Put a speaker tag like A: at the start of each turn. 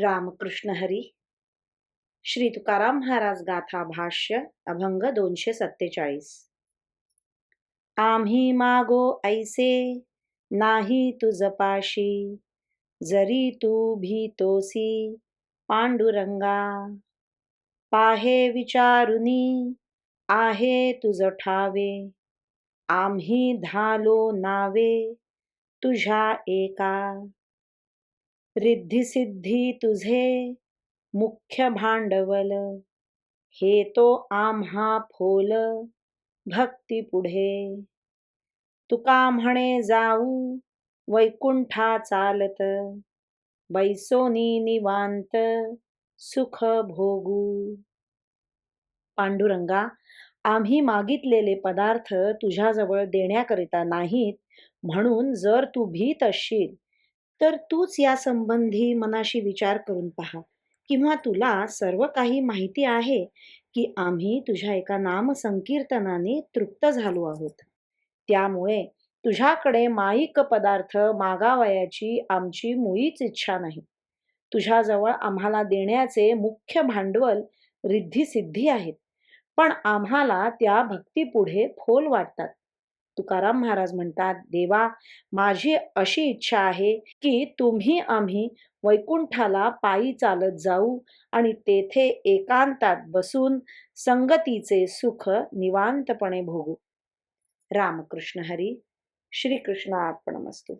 A: रामकृष्ण हरी. श्री तुकाराम महाराज गाथा भाष्य अभंग दोनशे सत्तेचाळीस. आम्ही मागो ऐसे नाही तुझपाशी जरी तू भीतोसी पांडुरंगा. पाहे विचारुनी आहे तुझ ठावे आम्ही धालो नावे तुझ्या एका. रिद्धिसिद्धी तुझे मुख्य भांडवल हे तो आम्हा फोल भक्ती पुढे. तुका म्हणे जाऊ वैकुंठा चालत बैसोनी निवांत सुख भोगू. पांडुरंगा आम्ही मागितलेले पदार्थ तुझ्याजवळ देण्याकरिता नाहीत म्हणून जर तू भीत असशील तर तूच या संबंधी मनाशी विचार करून पहा. किंवा तुला सर्व काही माहिती आहे की आम्ही तुझ्या एका नाम संकीर्तनाने तृप्त झालो आहोत. त्यामुळे तुझ्याकडे माईक पदार्थ मागावयाची आमची मुळीच इच्छा नाही. तुझ्याजवळ आम्हाला देण्याचे मुख्य भांडवल रिद्धी सिद्धी आहेत. पण आम्हाला त्या भक्तीपुढे फोल वाटतात. तुकाराम महाराज म्हणतात देवा माझी अशी इच्छा आहे की तुम्ही आम्ही वैकुंठाला पायी चालत जाऊ आणि तेथे एकांतात बसून संगतीचे सुख निवांतपणे भोगू. रामकृष्ण हरी श्रीकृष्ण अर्पणमस्तू.